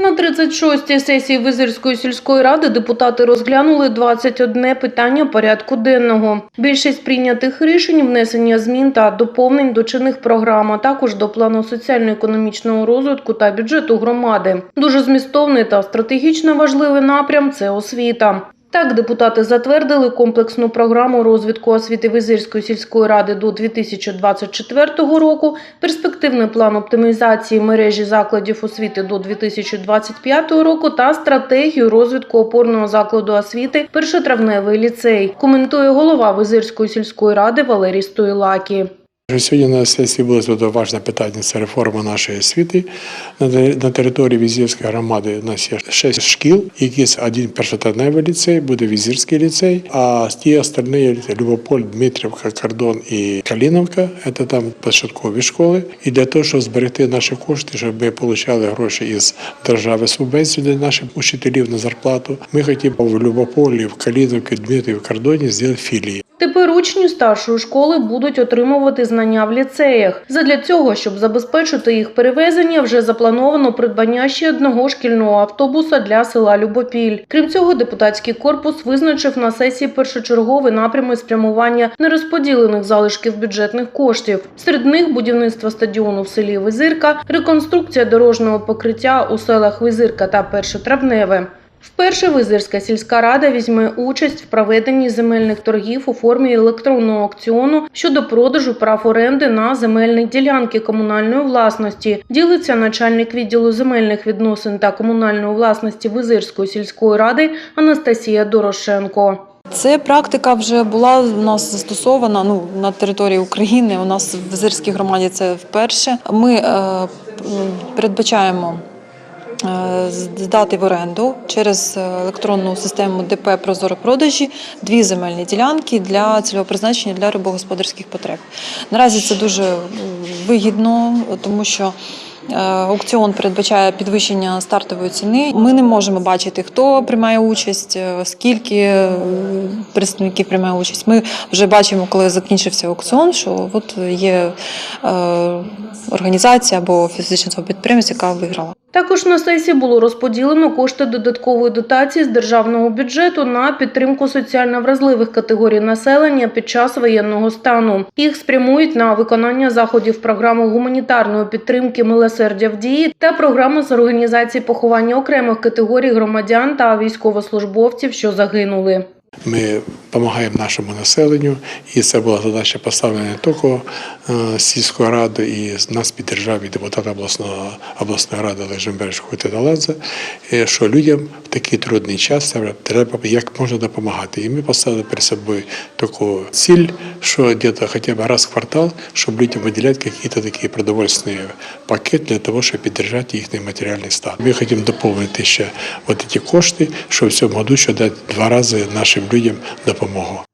На 36-й сесії Визирської сільської ради депутати розглянули 21 питання порядку денного. Більшість прийнятих рішень внесення змін та доповнень до чинних програм, а також до плану соціально-економічного розвитку та бюджету громади. Дуже змістовний та стратегічно важливий напрям це освіта. Так, депутати затвердили комплексну програму розвитку освіти Визирської сільської ради до 2024 року, перспективний план оптимізації мережі закладів освіти до 2025 року та стратегію розвитку опорного закладу освіти Першотравневий ліцей. Коментує голова Визирської сільської ради Валерій Стоїлакі. Сьогодні на сесії було дуже важне питання це реформа нашої освіти. На території Візірської громади у нас є шість шкіл, якийсь один першотравневий ліцей, буде Візірський ліцей, а ті остальні Любополь, Дмитрівка, Кордон і Каліновка це там початкові школи. І для того, щоб зберегти наші кошти, щоб ми отримали гроші із держави субвенцію для наших учителів на зарплату, ми хотіли в Любополі, в Каліновці, Дмитрівці, в Кордоні зробити філії. Тепер учні старшої школи будуть отримувати знання в ліцеях. Задля цього, щоб забезпечити їх перевезення, вже заплановано придбання ще одного шкільного автобуса для села Любопіль. Крім цього, депутатський корпус визначив на сесії першочергові напрями спрямування нерозподілених залишків бюджетних коштів. Серед них будівництво стадіону в селі Визирка, реконструкція дорожнього покриття у селах Визирка та Першотравневе. Вперше Визирська сільська рада візьме участь в проведенні земельних торгів у формі електронного аукціону щодо продажу прав оренди на земельні ділянки комунальної власності. Ділиться начальник відділу земельних відносин та комунальної власності Визирської сільської ради Анастасія Дорошенко. Це практика вже була у нас застосована ну, на території України. У нас в Зирській громаді це вперше. Ми е, передбачаємо здати в оренду через е, електронну систему ДП Прозоро продажі дві земельні ділянки для цільового призначення для рибогосподарських потреб. Наразі це дуже вигідно, тому що. Е, Аукціон передбачає підвищення стартової ціни. Ми не можемо бачити, хто приймає участь, е, скільки е, представників приймає участь. Ми вже бачимо, коли закінчився аукціон, що от є е, організація або фізична підприємець, яка виграла. Також на сесії було розподілено кошти додаткової дотації з державного бюджету на підтримку соціально вразливих категорій населення під час воєнного стану. Їх спрямують на виконання заходів програми гуманітарної підтримки милосердя в дії та програми з організації поховання окремих категорій громадян та військовослужбовців, що загинули. Ми допомагаємо нашому населенню, і це була задача поставлена не тільки е, сільської ради, і нас під державі депутат обласного обласної ради Лежимберж Хутиналадзе, е, що людям такий трудний час треба- як можна допомагати. І ми поставили перед собою таку ціль, що десь хоча б раз в квартал, щоб людям виділяти якісь такі продовольственні пакет для того, щоб підтримати їхній матеріальний стан. Ми хочемо доповнити ще ці кошти, щоб в цьому году ще дати два рази нашим людям допомогу.